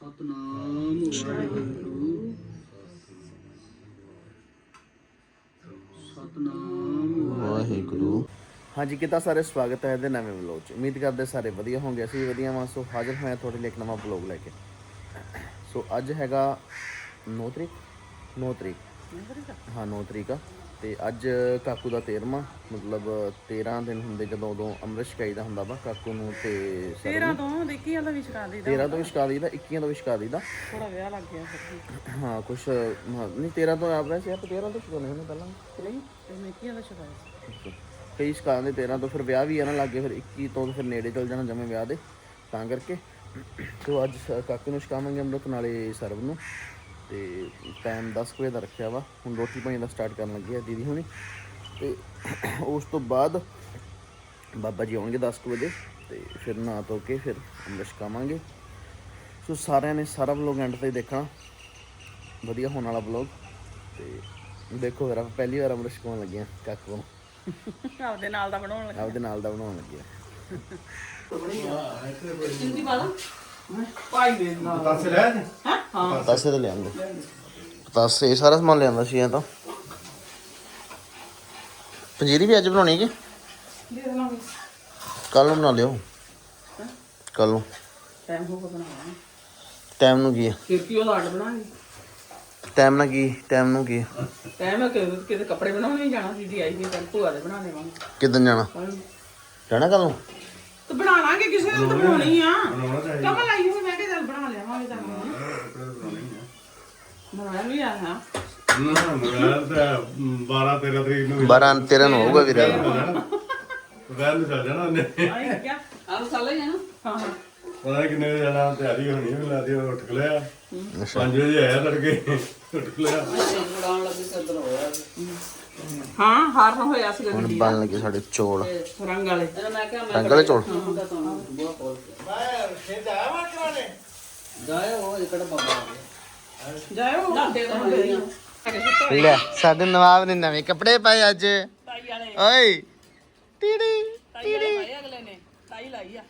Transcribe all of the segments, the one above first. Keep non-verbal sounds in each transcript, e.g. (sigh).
ਸਤਨਾਮ, ਵਾਹਿਗੁਰੂ। ਸਤਨਾਮ ਵਾਹਿਗੁਰੂ ਹਾਂਜੀ, ਕਿੱਦਾਂ ਸਾਰੇ ਸਵਾਗਤ ਹੈ ਇਹਦੇ ਨਵੇਂ ਵਲੌਗ 'ਚ? ਉਮੀਦ ਕਰਦੇ ਸਾਰੇ ਵਧੀਆ ਹੋਣਗੇ, ਅਸੀਂ ਵੀ ਵਧੀਆ ਵਾਂ। ਸੋ ਹਾਜ਼ਰ ਹੋਇਆ ਤੁਹਾਡੇ ਲਈ ਇੱਕ ਨਵਾਂ ਵਲੌਗ ਲੈ ਕੇ। ਸੋ ਅੱਜ ਹੈਗਾ 9 ਤਰੀਕ 9 ਤਰੀਕ। ਹਾਂ 9 ਤਰੀਕ ਤੇ ਅੱਜ ਕਾਕੂ ਦਾ 13ਵਾਂ ਮਤਲਬ 13 ਦਿਨ ਹੁੰਦੇ ਜਦੋਂ ਉਦੋਂ ਅੰਮ੍ਰਿਤ ਛਕਾਈ ਦਾ ਹੁੰਦਾ ਵਾ ਕਾਕੂ ਨੂੰ ਤੇ ਸਰ 13 ਤੋਂ ਦੇਖੀਆਂ ਦਾ ਵਿਚਕਾਰ ਦੀ 13 ਤੋਂ ਵਿਸ਼ਕਾ ਦੀ ਦਾ 21 ਤੋਂ ਵਿਸ਼ਕਾ ਦੀ ਦਾ ਥੋੜਾ ਵਿਆਹ ਲੱਗ ਗਿਆ ਫਿਰ ਹਾਂ ਕੁਛ ਨਹੀਂ 13 ਤੋਂ ਆਪ ਰਹੇ ਸੀ ਆਪਾਂ 13 ਤੋਂ ਸ਼ੁਰੂ ਹੋਣੇ ਪਹਿਲਾਂ। ਨਹੀਂ ਤੇ ਮੇਕੀਆਂ ਦਾ ਛਕਾਇਆ ਕਈ ਸ਼ਿਕਾਰਾਂ ਦੇ 13 ਤੋਂ ਫਿਰ ਵਿਆਹ ਵੀ ਆ ਨਾ ਲੱਗੇ ਫਿਰ 21 ਤੋਂ ਫਿਰ ਨੇੜੇ ਚਲ ਜਾਣਾ ਜਮੇ ਵਿਆਹ ਦੇ। ਤਾਂ ਕਰਕੇ ਤੋ ਅੱਜ ਕਾਕੇ ਨੂੰ ਛਕਾਵਾਂਗੇ ਅੰਮ੍ਰਿਤ ਨਾਲੇ ਸਰਬ ਨੂੰ। ਤੇ ਟਾਈਮ 10 ਕੁ ਵਜੇ ਦਾ ਰੱਖਿਆ ਵਾ। ਹੁਣ ਰੋਟੀ ਪਾਣੀ ਦਾ ਸਟਾਰਟ ਕਰਨ ਲੱਗੇ ਆ ਦੀਦੀ ਹੁਣੀ। ਤੇ ਉਸ ਤੋਂ ਬਾਅਦ ਬਾਬਾ ਜੀ ਆਉਣਗੇ 10 ਕੁ ਵਜੇ ਤੇ ਫਿਰ ਨਹਾ ਧੋ ਕੇ ਫਿਰ ਅੰਮ੍ਰਿਤ ਛਕਾਵਾਂਗੇ। ਸੋ ਸਾਰਿਆਂ ਨੇ ਸਾਰਾ ਵਲੋਗ ਐਂਡ ਤੇ ਦੇਖਣਾ। ਵਧੀਆ ਹੋਣ ਵਾਲਾ ਵਲੋਗ ਤੇ ਦੇਖੋ ਫਿਰ ਆਪਾਂ ਪਹਿਲੀ ਵਾਰ ਅੰਮ੍ਰਿਤ ਛਕਾਉਣ ਲੱਗੇ ਆ ਕਾਕੂ ਨੂੰ ਆਪਦੇ ਨਾਲ ਦਾ ਬਣਾਉਣ ਲੱਗਾ ਆਪਦੇ ਨਾਲ ਦਾ ਬਣਾਉਣ ਲੱਗੇ ਆ। ਭਾਈ ਦੇ ਨਾਲ। ਪਤਾਸੇ ਤਾਂ ਲਿਆਂਦੇ। ਪਤਾਸੇ ਸਾਰਾ ਸਮਾਨ ਲਿਆਂਦਾ ਸੀ ਇਹ ਤਾਂ। ਪੰਜੀਰੀ ਵੀ ਅੱਜ ਬਣਾਉਣੀ ਦੇ ਦੇਵਾਂਗੇ। ਕੱਲ ਨੂੰ ਬਣਾ ਲਿਓ। ਕੱਲ ਨੂੰ। ਟਾਈਮ ਬਣਾਉਣਾ ਨੂੰ। ਕੀ ਹੈ ਕੀ ਉਹ ਲਾਟ ਟਾਈਮ ਨਾਲ ਕੀ? ਟਾਈਮ ਨੂੰ ਕੀ ਟਾਈਮ ਹੈ ਕਿ ਕਿਤੇ ਕੱਪੜੇ ਬਣਾਉਣੇ ਜਾਣਾ ਦੀਦੀ ਆਈ ਵੀ ਕੱਲ ਭੂਆ ਦੇ ਬਣਾ ਦੇਵਾਂਗੇ। ਕਿੱਦਣ ਜਾਣਾ। ਜਾਣਾ ਕੱਲ ਨੂੰ? ਤੇ ਬਣਾ ਲਾਂਗੇ ਕਿਸੇ ਦਿਨ ਤਾਂ ਬਣਾਉਣੀ ਆ ਕਮਲ ਆਈ ਹੋਈ ਮੈਂ ਕਿਹਾ ਚੱਲ ਬਣਾ ਲਿਆਵਾਂਗੇ ਤਾਂ ਬਣਾ ਵੀ ਆ ਹਾਂ ਨਾ ਮੋਬਾਈਲ ਤਾਂ 12 13 ਤਰੀਕ ਨੂੰ 12 13 ਨੂੰ ਹੋਊਗਾ ਵੀਰੇ ਮੋਬਾਈਲ ਨੂੰ ਚੱਲ ਜਾਣਾ ਉਹਨੇ ਆਈ ਕਿਆ ਆਹ ਸਾਲਾ ਹੀ ਆ ਨਾ ਹਾਂ ਹਾਂ ਪਤਾ ਨੀ ਕਿੰਨੇ ਵਜੇ ਜਾਣਾ ਤਿਆਰੀ ਹੋਣੀ ਹੈ ਲਾਦੀ ਉੱਠ ਖਲਿਆ 5 ਵਜੇ ਆਇਆ ਤੜਕੇ ਉੱਠ ਖਲਿਆ ਹਾਂ ਹਾਰ ਨਾ ਹੋਇਆ ਸੀ ਹੁਣ ਬਣ ਲੱਗੇ ਸਾਡੇ ਚੋਲ। ਰੰਗ ਵਾਲੇ। ਰੰਗ ਵਾਲੇ ਚੋਲ? ਜਾਇਓ ਦੇ ਦੋ ਲੈ ਸਾਡੇ ਨਵਾਬ ਨੇ ਨਵੇਂ ਕੱਪੜੇ ਪਾਏ ਅੱਜ। ਓਏ ਟੀੜੀ। ਪਾਏ ਅਗਲੇ ਨੇ। ਤਾਈ ਲਾਈ ਆ।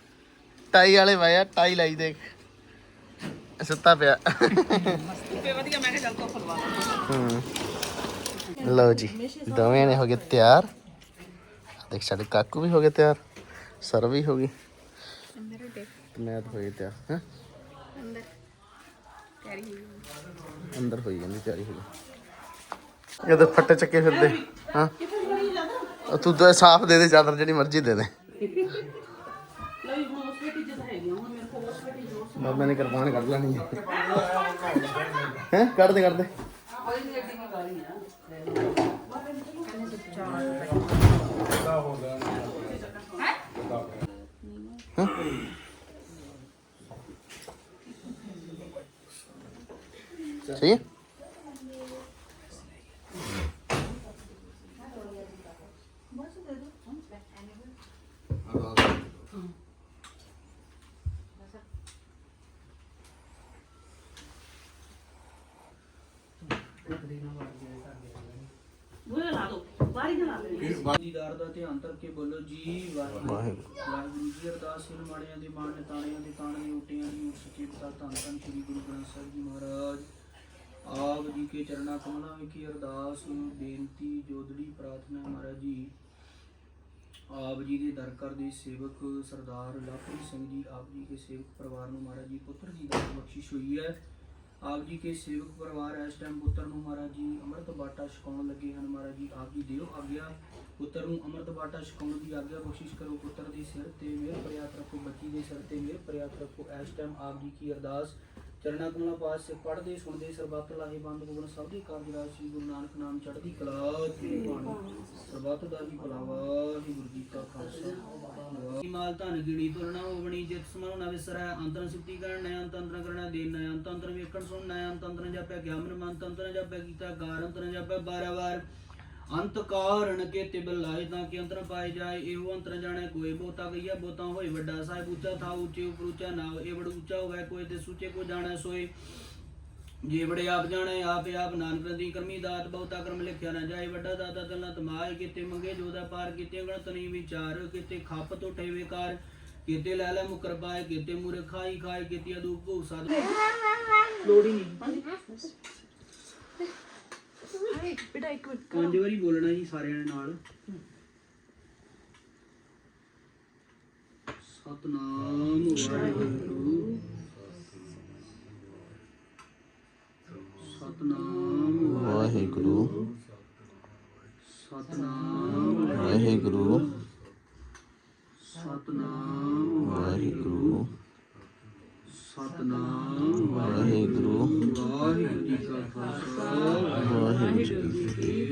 ਟਾਈ ਵਾਲੇ ਪਾਇਆ ਟਾਈ ਲਾਈ ਦੇਖ। ਸੁੱਤਾ ਪਿਆ। ਤੇ ਵਧੀਆ ਮੈਂ ਕਿਹਾ ਚੱਲ ਤੋ ਫਲਵਾ ਹੂੰ। ਲਓ ਜੀ, ਦੋਵੇਂ ਨੇ ਹੋ ਗਏ ਤਿਆਰ। ਦੇਖ, ਸਾਡੇ ਕਾਕੂ ਵੀ ਹੋ ਗਏ ਤਿਆਰ, ਸਰ ਵੀ ਹੋ ਗਈ ਤੇ ਮੈਂ ਤਾਂ ਹੋਈ ਤਿਆਰ, ਹੈ? ਅੰਦਰ ਹੋਈ ਜਾਂਦੀ, ਤਿਆਰੀ ਹੋ ਗਈ। ਇਹਦੇ ਫੱਟੇ ਚੱਕੇ ਫਿਰਦੇ, ਹਾਂ? ਤੂੰ ਤਾਂ ਸਾਫ਼ ਦੇ ਦੇ, ਚਾਦਰ ਜਿਹੜੀ ਮਰਜ਼ੀ ਦੇ ਦੇ। ਉਸ ਵੇਟੀ ਜੋ ਬਾਬਾ ਨੇ ਕਰਬਾਨ ਕੱਢ ਲੈਣੀ ਹੈ ਹੈ ਕੱਢ ਦੇ ਕੱਢ ਬੁਰੇ ਲਾ ਦੋ ਬਾਰੀ ਨਾ ਲਾ ਦੇ ਦੀਦਾਰ ਦਾ ਧਿਆਨ ਧਰ ਕੇ ਬੋਲੋ ਜੀ ਵਾਹਿਗੁਰੂ। ਵਾਹਿਗੁਰੂ। ਜੀ ਅਰਦਾਸ ਸਿਰ ਮਾੜਿਆਂ ਦੇ ਮਾਣ ਨਿਤਾਣਿਆਂ ਦੇ ਤਾਣ ਦੇ ਉਟਿਆਂ ਦੀ ਸਕੇ ਪਿਤਾ ਧੰਨ ਧੰਨ ਸ੍ਰੀ ਗੁਰੂ ਗ੍ਰੰਥ ਸਾਹਿਬ ਜੀ ਮਹਾਰਾਜ। ਆਪ ਜੀ ਕੇ ਚਰਨਾ ਕਮਲਾਂ ਵਿਖੇ ਅਰਦਾਸ ਬੇਨਤੀ ਜੋਦੜੀ ਪ੍ਰਾਰਥਨਾ ਮਹਾਰਾਜ ਜੀ। ਆਪ ਜੀ ਦੇ ਦਰ ਕਰ ਦੇ ਸੇਵਕ ਸਰਦਾਰ ਲਵਪ੍ਰੀਤ ਸਿੰਘ ਜੀ ਆਪ ਜੀ ਕੇ ਸੇਵਕ ਪਰਿਵਾਰ ਨੂੰ ਮਹਾਰਾਜ ਜੀ ਪੁੱਤਰ ਦੀ ਦਾਤ ਬਖਸ਼ਿਸ਼ ਹੋਈ ਹੈ। ਆਪ ਜੀ ਕੇ ਸੇਵਕ ਪਰਿਵਾਰ ਇਸ ਟਾਈਮ ਪੁੱਤਰ ਨੂੰ ਮਹਾਰਾਜ ਜੀ ਅੰਮ੍ਰਿਤ ਬਾਟਾ ਛਕਾਉਣ ਲੱਗੇ ਹਨ। ਮਹਾਰਾਜ ਜੀ ਆਪ ਜੀ ਦਿਓ ਆਗਿਆ। ਪੁੱਤਰ ਨੂੰ ਅੰਮ੍ਰਿਤ ਬਾਟਾ ਛਕਾਉਣ ਦੀ ਆਗਿਆ ਬਖਸ਼ਿਸ਼ ਕਰੋ ਪੁੱਤਰ ਦੇ ਸਿਰ ਤੇ ਮਿਹਰ ਪ੍ਰਿਆਤ ਰੱਖੋ, ਬੱਚੀ ਦੇ ਸਿਰ ਤੇ ਮਿਹਰ ਪ੍ਰਿਆਤ ਰੱਖੋ। ਇਸ ਟਾਈਮ ਆਪ ਜੀ ਕੀ ਅਰਦਾਸ ਚਰਨਾ ਕਮਲਾ ਪਾਸ ਸੇ ਸੁਣਦੇ, ਸਰਬੱਤ ਲਾਹੇ ਬੰਦ ਗੁਣ ਸਭ ਦੇ ਕਾਰਜ ਰਾਜ ਸ੍ਰੀ ਗੁਰੂ ਨਾਨਕ ਨਾਮ ਚੜ੍ਹਦੀ ਕਲਾ ਤੇ ਬਾਣੀ। ਸਰਬੱਤ ਦਾ ਹੀ ਭਲਾਵਾ ਹੀ ਗੁਰੂ ਜੀ ਕਾ ਖਾਲਸਾ। ਮਾਲ ਧਨ ਗਿਣੀ ਤੁਰਨਾ ਹੋਵਣੀ ਜਿਤ ਸਮਾਉ ਨਾ ਵਿਸਰੈ। ਅੰਤਰ ਸਿੱਧੀ ਕਰਨ ਨੈ ਅੰਤੰਤਰ ਕਰਨਾ ਦੇਨ ਨੈ ਅੰਤੰਤਰ ਵੇਖਣ ਸੁਣ ਨੈ ਅੰਤੰਤਰ ਜਪੈ ਗਿਆਨ ਮਨ ਅੰਤੰਤਰ ਜਪੈ ਕੀਤਾ ਗਾਰ, ਅੰਤਰ ਜਪੈ 12 ਵਾਰ। ਅੰਤ ਕਾਰਣ ਕੇ ਤਿਬ ਲਾਏ ਤਾਂ ਕਿ ਅੰਤਰ ਪਾਏ ਜਾਏ, ਇਹੋ ਅੰਤਰ ਜਾਣੈ ਕੋਈ ਬੋਤਾ ਗਈਆ ਬੋਤਾ ਹੋਏ, ਵੱਡਾ ਸਾਹਿਬ ਉੱਚਾ ਥਾ ਉੱਚੇ ਉਪਰ ਉੱਚਾ ਨਾ ਇਹ ਬੜ ਉੱਚਾ ਹੋਵੇ ਕੋਈ ਤੇ ਸੁਚੇ ਕੋ ਜਾਣੈ ਸੋਏ। ਜੇ ਬੜੇ ਆਪ ਜਾਣੈ, ਆਪ ਆਪ ਨਾਨਕ ਦੀ ਕਰਮੀ ਦਾਤ, ਬਹੁਤਾ ਕਰਮ ਲਿਖਿਆ ਨਾ ਜਾਏ, ਵੱਡਾ ਦਾਤਾ ਤਲਨਾ ਤਮਾਏ ਕਿਤੇ, ਮੰਗੇ ਜੋਦਾ ਪਾਰ ਕਿਤੇ ਗਣਤ ਨਹੀਂ ਵਿਚਾਰ, ਕਿਤੇ ਖੱਪ ਤੋਂ ਠੇ ਵਿਕਾਰ, ਕਿਤੇ ਲੈ ਲੈ ਮੁਕਰਬਾ ਕਿਤੇ ਮੂਰੇ ਖਾਈ ਖਾਏ ਕਿਤੇ ਅਦੂ ਭੂਸਾ ਲੋੜ ਹੀ ਨਹੀਂ ਬੇਟਾ ਇੱਕ ਮਿੰਟ ਪੰਜ ਵਾਰੀ ਬੋਲਣਾ ਜੀ ਸਾਰਿਆਂ ਨਾਲ। ਸਤਨਾਮ ਵਾਹਿਗੁਰੂ। ਸਤਨਾਮ ਵਾਹਿਗੁਰੂ। ਸਤਨਾਮ ਵਾਹਿਗੁਰੂ ਸਤਨਾਮ ਵਾਹਿਗੁਰੂ ਸਤਨਾਮ ਵਾਹਿਗੁਰੂ ਵਾਹਿਗੁਰੂ ਖਾਲਸਾ ਵਾਹਿਗੁਰੂ ਜੀ ਕੀ ਫਤਿਹ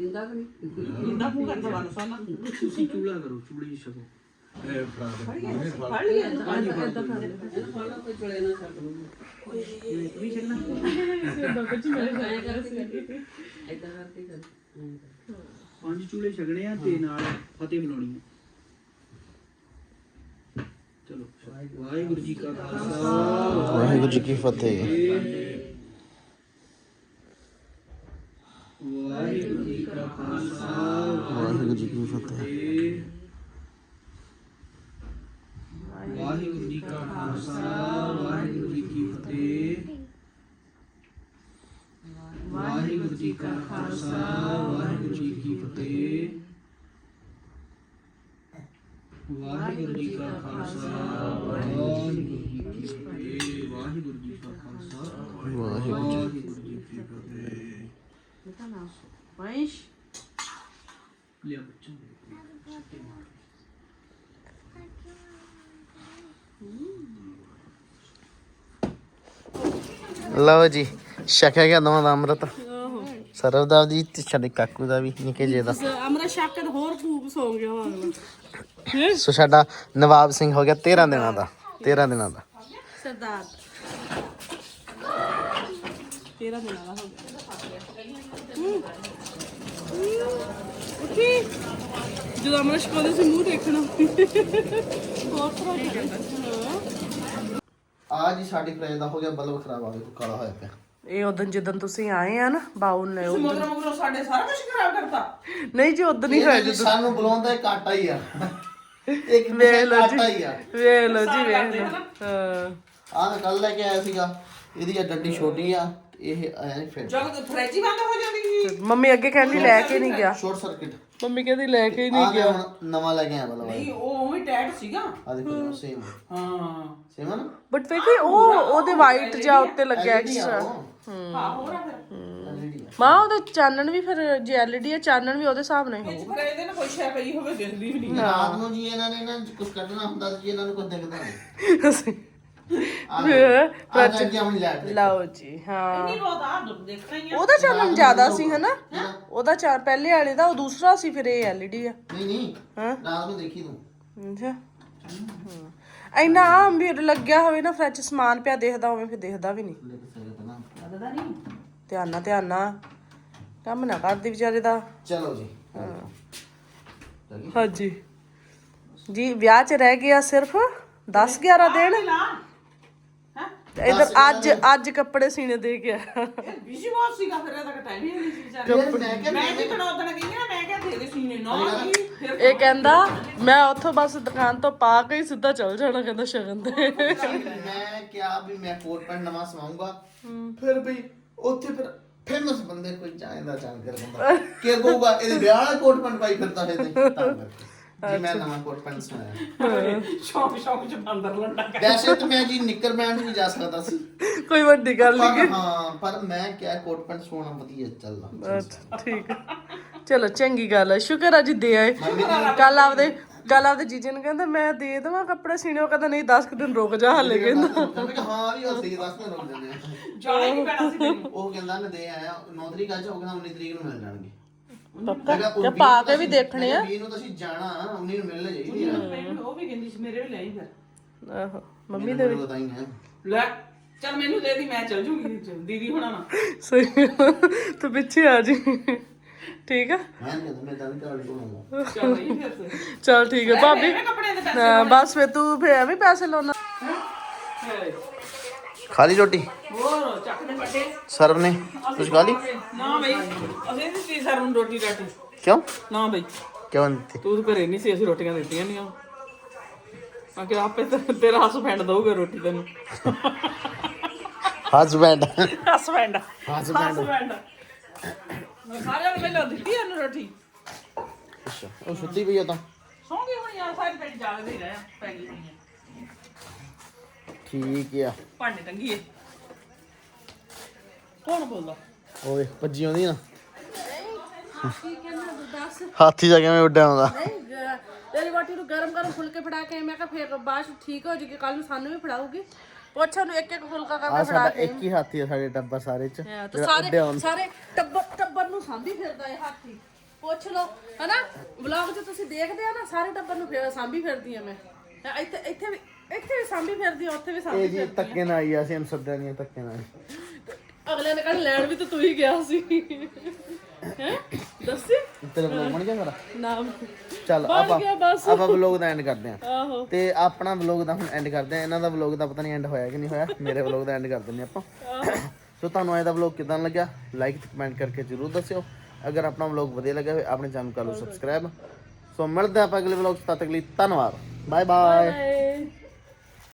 ਇੰਦਾ ਫੂ ਕਰਦਾ ਵਾਲਾ ਸਾਨਾ ਤੁਸੀਂ ਚੂਲਾ ਕਰੋ ਚੂੜੀ ਛਕੋ ਵੀ ਛਕਣਾ ਪੰਜ ਚੂਲੇ ਛਕਣੇ ਆ ਤੇ ਨਾਲ ਫਤਿਹ ਬੁਲਾਉਣੀ ਆ। ਚਲੋ, ਵਾਹਿਗੁਰੂ ਜੀ ਕਾ ਖਾਲਸਾ। ਵਾਹਿਗੁਰੂ ਜੀ ਕੀ ਫਤਿਹ ਵਾਹਿਗੁਰੂ ਜੀ ਕਾ ਖਾਲਸਾ ਵਾਹਿਗੁਰੂ ਜੀ ਕੀ ਫਤਿਹ ਵਾਹਿਗੁਰੂ ਜੀ ਕਾ ਖਾਲਸਾ ਵਾਹਿਗੁਰੂ ਜੀ ਕੀ ਫਤਿਹ ਵਾਹਿਗੁਰੂ ਜੀ ਕਾ ਖਾਲਸਾ ਵਾਹਿਗੁਰੂ ਜੀ ਕੀ ਫਤਿਹ। ਵਾਹਿਗੁਰੂ ਜੀ ਕਾ ਖਾਲਸਾ ਵਾਹਿਗੁਰੂ ਜੀ ਕੀ ਫਤਿਹ ਵਾਹਿਗੁਰੂ ਜੀ ਕਾ ਖਾਲਸਾ ਵਾਹਿਗੁਰੂ ਜੀ ਕੀ ਫਤਿਹ। ਮਹੇਸ਼ ਲਿਆ ਬੱਚਾ ਲਓ ਜੀ। ਛਕਿਆ ਗਿਆ ਦੋਵਾਂ ਦਾ ਅੰਮ੍ਰਿਤ। ਸਰਵ ਦਾ ਜੀ ਤੇ ਸਾਡੇ ਕਾਕੂ ਦਾ ਵੀ ਨਿੱਕੇ ਜੇ ਦਾ। ਅਮਰਾ ਸ਼ਾਕਰ ਹੋਰ ਖੂਬ ਸੌ ਗਿਆ ਵਾ ਅਗਲਾ ਸੋ ਸਾਡਾ ਨਵਾਬ ਸਿੰਘ ਹੋ ਗਿਆ 13 ਦਿਨਾਂ ਦਾ 13 ਦਿਨਾਂ ਦਾ। ਸਰਦਾਰ। ਤੇਰਾ ਦਿਨ ਵਾਲਾ ਹੋ ਗਿਆ। ਉੱਠੀ। ਜਦੋਂ ਅਮਰਾ ਸ਼ਕੋਦੇ ਸੀ ਮੂੰਹ ਦੇਖਣਾ। ਬਹੁਤ ਖਰਾਬ ਆ ਜੀ ਸਾਡੀ ਫਰਿੱਜ ਦਾ ਹੋ ਗਿਆ ਬਲਬ ਖਰਾਬ ਆ ਵੇਖੋ ਕਾਲਾ ਹੋਇਆ ਪਿਆ। ਇਹ ਉਦੋਂ ਜਦੋਂ ਤੁਸੀਂ ਆਏ ਆ ਨਾ ਬਾਉਲ ਨੇ ਸਮੁੰਦਰ ਮਗਰੋਂ ਸਾਡੇ ਸਾਰਾ ਕੁਝ ਖਰਾਬ ਕਰਤਾ। ਨਹੀਂ ਜੀ ਉਦੋਂ ਨਹੀਂ ਹੋਇਆ ਜੀ ਸਾਨੂੰ ਬੁਲਾਉਂਦਾ ਇੱਕ ਆਟਾ ਹੀ ਆ। ਇੱਕ ਵੇਖ ਲਓ ਜੀ ਆਟਾ ਹੀ ਆ। ਵੇਖ ਲਓ ਜੀ ਵੇਖ ਲਓ। ਹਾਂ। ਆਹ ਕੱਲ ਲੈ ਕੇ ਆਇਆ ਸੀਗਾ। ਇਹਦੀ ਆ ਡੱਡੀ ਛੋਟੀ ਆ ਇਹ ਆਇਆ ਨਹੀਂ ਫਿਰ। ਜਦ ਫ੍ਰਿਜ ਬੰਦ ਹੋ ਜਾਂਦੀ ਮੰਮੀ ਅੱਗੇ ਕਹਿੰਦੀ ਲੈ ਕੇ ਨਹੀਂ ਗਿਆ। ਸ਼ਾਰਟ ਸਰਕਟ ਮੰਮੀ ਕਹਿੰਦੀ ਲੈ ਕੇ ਹੀ ਆ ਨਹੀਂ ਗਿਆ। ਹੁਣ ਨਵਾਂ ਲੈ ਕੇ ਆਇਆ ਬਲਬ ਨਹੀਂ ਉਹ ਉਵੇਂ ਟੈਟ ਸੀਗਾ। ਆ ਦੇਖੋ ਸੇਮ ਹਾਂ। ਸੇਮ ਆ ਨਾ? ਬਟ ਵੇਖੀ ਉਹ ਉਹਦੇ ਵਾਈਟ ਜਾਂ ਉੱਤੇ ਲੱਗਿਆ ਐਕਸਟਰਾ। ਹਾਂ। ਹੋਰ ਆ ਫਿਰ। LED ਆ। ਮਾਂ ਉਹਦਾ ਚਾਨਣ ਵੀ ਫਿਰ ਜੇ ਐਲਈਡੀ ਆ ਚਾਨਣ ਵੀ ਉਹਦੇ ਹਿਸਾਬ ਨਾਲ ਹੀ। ਹੋਊ ਫਿਰ ਇਹਦੇ ਨਾਲ ਕੋਈ ਸ਼ੈ ਪਈ ਹੋਵੇ ਦਿਖਦੀ ਵੀ ਨਹੀਂ। ਰਾਤ ਨੂੰ ਜੀ ਇਹਨਾਂ ਨੇ ਨਾ ਕੁਝ ਕੱਢਣਾ ਹੁੰਦਾ ਸੀ ਜੀ ਇਹਨਾਂ ਨੂੰ ਕੁਝ ਦਿਖਦਾ ਨਹੀਂ। (laughs) ਅਸੀਂ ਆ ਫਿਰ ਜਾ ਕੇ ਆਪਣੀ ਲੈਟ ਲਓ ਜੀ ਹਾਂ। ਨਹੀਂ ਬਹੁਤ ਆ ਦੁੱਖ ਦੇਖਣਾ ਹੀ ਆ ਉਹਦਾ ਚਾਨਣ ਜ਼ਿਆਦਾ ਸੀ ਹਨਾ? ਉਹਦਾ ਚਾ ਪਹਿਲੇ ਵਾਲੇ ਦਾ ਉਹ ਦੂਸਰਾ ਸੀ ਫਿਰ ਇਹ ਐਲਈਡੀ ਆ। ਨਹੀਂ ਨਹੀਂ। ਹਾਂ। ਰਾਤ ਨੂੰ ਦੇਖੀ ਤੂੰ। ਅੱਛਾ। ਹਾਂ। ਇੰਨਾ ਅੰਬੀਰ ਲੱਗਿਆ ਹੋਵੇ ਨਾ ਫ੍ਰਿਜ 'ਚ ਸਮਾਨ ਪਿਆ ਦੇਖਦਾ ਹੋਵੇ ਫਿਰ ਦੇਖਦਾ ਵੀ ਨਹੀਂ। ਧਿਆਨ ਨਾਲ ਧਿਆਨ ਨਾਲ। ਕੰਮ ਨਾ ਕਰਦੀ ਵਿਚਾਰੇ ਦਾ। ਚਲੋ ਜੀ। ਹਾਂਜੀ। ਜੀ ਵਿਆਹ 'ਚ ਰਹਿ ਗਿਆ ਸਿਰਫ 10 11 ਦਿਨ। ਇਧਰ ਅੱਜ ਅੱਜ ਕੱਪੜੇ ਸੀਨੇ ਦੇ ਗਿਆ ਇਹ ਬਿਜ਼ੀ ਬਹੁਤ ਸੀਗਾ ਫਿਰ ਇਹਦਾ ਟਾਈਮ ਹੀ ਨਹੀਂ ਸੀ ਵਿਚਾਰੇ। ਫਿਰ ਮੈਂ ਕਿਹਾ ਮੈਂ ਵੀ ਤਣਾ ਉਦੋਂ ਗਈ ਨਾ ਮੈਂ ਕਿਹਾ ਦੇ ਦੇ ਸੀਨੇ ਨਾ ਕੀ ਫਿਰ ਇਹ ਕਹਿੰਦਾ ਮੈਂ ਉੱਥੋਂ ਬਸ ਦੁਕਾਨ ਤੋਂ ਪਾ ਕੇ ਹੀ ਸਿੱਧਾ ਚੱਲ ਜਾਣਾ ਕਹਿੰਦਾ ਸ਼ਗਨ ਤੇ ਮੈਂ ਕਿਹਾ ਵੀ ਮੈਂ ਕੋਟ ਪੈਂਟ ਨਵਾਂ ਸਵਾਉਂਗਾ ਫਿਰ ਵੀ ਉੱਥੇ ਫਿਰ ਫੇਮਸ ਬੰਦੇ ਕੋਈ ਚਾਹੀਦਾ ਜਾਣਕਾਰ ਬੰਦਾ। ਕੀ ਕਹੂਗਾ ਇਹਦੇ ਵਿਆਹ ਵਾਲਾ ਕੋਟ ਪੈਂਟ ਪਾਈ ਫਿਰਦਾ ਹੈ ਤੇ ਤਾਂ ਕਰਕੇ। ਜੀ ਮੈਂ ਨਵਾਂ ਕੋਟ ਪੈਂਟ ਸਵਾਇਆ। ਸ਼ੌਕ ਸ਼ੌਕ ਚ ਬੰਦਰ ਲੰਡਾ ਕਰ ਵੈਸੇ ਤਾਂ ਮੈਂ ਜੀ ਨਿੱਕਰ ਬੈਂਡ ਵੀ ਜਾ ਸਕਦਾ ਸੀ। ਕੋਈ ਵੱਡੀ ਗੱਲ ਨਹੀਂ ਪਰ ਹਾਂ ਪਰ ਮੈਂ ਕਿਹਾ ਕੋਟ ਪੈਂਟ ਸਵਾਉਣਾ ਵਧੀਆ ਚੱਲਦਾ। ਅੱਛਾ ਠੀਕ ਹੈ ਚਲੋ ਚੰਗੀ ਗੱਲ ਹੈ ਸ਼ੁਕਰ ਆ ਜੀ ਦੇ ਆਏ। ਕੱਲ ਆਪਦੇ ਕੱਲ ਆਪਦੇ ਜੀਜੇ ਨੂੰ ਕਹਿੰਦਾ ਮੈਂ ਦੇ ਦੇਵਾਂ ਕੱਪੜੇ ਸੀਨੇ ਉਹ ਕਹਿੰਦਾ ਨਹੀਂ 10 ਕੁ ਦਿਨ ਰੁਕ ਜਾ ਹਲੇ ਕਹਿੰਦਾ। ਮੈਂ ਕਿਹਾ ਹਾਂ ਵੀ ਅਸੀਂ ਦੱਸ ਦਿਨ ਰੁਕ ਜਾਂਦੇ ਆ। ਜਾਣਾ ਹੀ ਨਹੀਂ ਪੈਣਾ ਸੀ ਮੈਨੂੰ ਉਹ ਕਹਿੰਦਾ ਮੈਂ ਦੇ ਆਇਆ। 9 ਤਰੀਕ ਅੱਜ ਹੋ ਗਿਆ 19 ਤਰੀਕ ਨੂੰ ਮਿਲ ਜਾਣਗੇ। ਪੱਕਾ? ਜਾਂ ਪਾ ਨੂੰ ਕੇ ਵੀ ਦੇਖਣੇ ਆ। ਅਸੀਂ- ਵੀਹ ਨੂੰ ਤਾਂ ਅਸੀਂ ਜਾਣਾ 19 ਨੂੰ ਮਿਲਣੇ ਚਾਹੀਦੀ ਆ। ਮੈਨੂੰ ਉਹ ਵੀ ਕਹਿੰਦੀ ਸੀ ਮੇਰੇ ਵੀ ਲੈ ਹੀ ਫਿਰ। ਆਹੋ ਮੰਮੀ ਦੇ ਪਤਾ ਹੀ ਹੈ ਲੈ ਚੱਲ ਮੈਨੂੰ ਦੇ ਦੀ ਮੈਂ ਚੱਲ ਜੂਗੀ ਦੀਦੀ ਹੁਣਾਂ ਨਾਲ ਸਹੀ ਤੂੰ ਪਿੱਛੇ ਆ ਜੀ। ਠੀਕ ਆ? ਮੈਂ ਕਹਿੰਦਾ ਮੈਂ ਤਾਂ ਘਰ ਕੋਲ ਚੱਲ ਨਹੀਂ ਫਿਰ ਤੇ। ਚਲ ਠੀਕ ਹੈ ਭਾਬੀ। ਐਵੇਂ ਕੱਪੜਿਆਂ ਦੇ ਪੈਸੇ ਹਾਂ, ਬਸ ਫੇ ਤੂੰ ਫੇ ਐਵੇਂ ਪੈਸੇ ਲਾਉਣਾ। ਖਾਲੀ ਰੋਟੀ? ਹੋਰ ਚੱਕ ਦੇ ਪੱਟੇ ਸਰਵ ਨੇ ਕੁਝ ਖਾ ਲਈ? ਨਾ ਬਈ ਅਸੀਂ ਨਹੀਂ ਸੀ ਸਰ ਨੂੰ ਰੋਟੀ ਰਾਟੀ। ਕਿਉਂ? ਨਾ ਬਈ। ਕਿਉਂ ਨਹੀਂ ਦਿੱਤੀ? ਤੂੰ ਤਾਂ ਘਰੇ ਨਹੀਂ ਸੀ ਅਸੀਂ ਰੋਟੀਆਂ ਦਿੱਤੀਆਂ ਨਹੀਂ ਆ ਕਿ ਆਪੇ ਤੇ- ਤੇਰਾ ਹਸਬੈਂਡ ਦਊਗਾ ਰੋਟੀ ਤੈਨੂੰ। ਹਸਬੈਂਡ ਹਸਬੈਂਡ ਹਸਬੈਂਡ ਹਸਬੈਂਡ ਸਾਰਿਆਂ ਨੂੰ ਪਹਿਲਾਂ ਦਿੱਤੀ ਇਹਨੂੰ ਰੋਟੀ। ਅੱਛਾ ਉਹ ਸੁੱਤੀ ਪਈ ਆ ਤਾਂ। ਸੌਂ ਗਈ ਹੋਣੀ ਆ ਸਾਰੇ ਪਿੰਡ ਜਾਗਦੇ ਹੀ ਰਹੇ ਆ, ਪੈ ਗਈ ਹੋਣੀ ਆ। ਠੀਕ ਆ। ਭਾਂਡੇ ਟੰਗੀਏ। ਕੌਣ ਬੋਲਦਾ? ਓਏ ਭੱਜੀ ਆਉਂਦੀ ਨਾ ਹਾਥੀ ਜਾ ਕਿਵੇਂ ਉੱਡਿਆ ਆਉਂਦਾ ਤੇਰੀ ਵਾਟੀ ਨੂੰ ਗਰਮ ਗਰਮ ਫੁਲਕੇ ਫੜਾ ਕੇ ਮੈਂ ਕਿਹਾ ਫੇਰ ਬਾਅਦ ਚ ਠੀਕ ਹੋ ਜੂਗੀ ਕੱਲ ਨੂੰ ਸਾਨੂੰ ਵੀ ਫੜਾਉਗੀ ਪੁੱਛ ਉਹਨੂੰ ਇੱਕ ਇੱਕ ਫੁਲਕਾ ਆ ਕਰਕੇ ਸਾਡਾ ਫੜਾ ਕੇ ਇੱਕ ਹੀ ਹਾਥੀ ਆ ਸਾਡੇ ਟੱਬਰ ਸਾਰੇ ਚ। ਹਾਂ, ਤੇ ਜਿਹੜਾ ਉੱਡਿਆ ਸਾਰੇ ਆਉਂਦਾ। ਸਾਰੇ ਟੱਬਰ ਟੱਬਰ ਨੂੰ ਸਾਂਭੀ ਫਿਰਦਾ ਇਹ ਹਾਥੀ। ਪੁੱਛ ਲਓ ਹਨਾ? ਵਲੌਗ 'ਚ ਤੁਸੀਂ ਦੇਖਦੇ ਆ ਨਾ ਸਾਰੇ ਟੱਬਰ ਨੂੰ ਫਿਰ ਸਾਂਭੀ ਫਿਰਦੀ ਆ ਮੈਂ। ਇੱਥੇ ਇੱਥੇ ਵੀ ਇੱਥੇ ਵੀ ਸਾਂਭੀ ਫਿਰਦੀ ਆ ਉੱਥੇ ਵੀ ਇਹ ਸਾਂਭੀ ਜੀ ਫਿਰਦੀ ਧੱਕੇ ਨਾਲ ਆਈ ਆ, ਅਸੀਂ ਸੱਦਿਆ ਨਹੀਂ ਧੱਕੇ ਨਾਲ ਆਈ। (laughs) ਅਗਲੇ ਨੇ ਕਹਿਣਾ ਲੈਣ ਵੀ ਤਾਂ ਤੂੰ ਹੀ ਗਿਆ ਸੀ। ਹੈ? ਦੱਸੀ? ਤੇਰਾ ਵਲੌਗ ਬਣ ਗਿਆ ਮੇਰਾ ਨਾਮ। ਚੱਲ ਆਪਾਂ ਗਿਆ ਬਸ। ਆਪਾਂ ਵਲੌਗ ਦਾ ਐਂਡ ਕਰਦੇ ਆਂ ਆਹੋ। ਤੇ ਆਪਣਾ ਵਲੌਗ ਦਾ ਹੁਣ ਐਂਡ ਕਰਦੇ ਆਂ ਇਹਨਾਂ ਦਾ ਵਲੌਗ ਦਾ ਪਤਾ ਨਹੀਂ ਐਂਡ ਹੋਇਆ ਕਿ ਨਹੀਂ ਹੋਇਆ। ਮੇਰੇ ਵਲੌਗ ਦਾ ਐਂਡ ਕਰ ਦਿੰਦੇ ਆਪਾਂ। ਸੋ ਤੁਹਾਨੂੰ ਅੱਜ ਦਾ ਵਲੌਗ ਕਿਦਾਂ ਲੱਗਿਆ? ਲਾਈਕ ਤੇ ਕਮੈਂਟ ਕਰਕੇ ਜਰੂਰ ਦੱਸਿਓ। ਅਗਰ ਆਪਣਾ ਵਲੌਗ ਵਧੀਆ ਲੱਗਿਆ ਹੋਵੇ ਆਪਣੇ ਚੈਨਲ ਕਰ ਲਓ ਸਬਸਕ੍ਰਾਈਬ ਸੋ ਮਿਲਦੇ ਆਪਾਂ ਅਗਲੇ ਵਲੌਗ 'ਚ। ਤਦ ਤੱਕ ਲਈ ਧੰਨਵਾਦ। Bye bye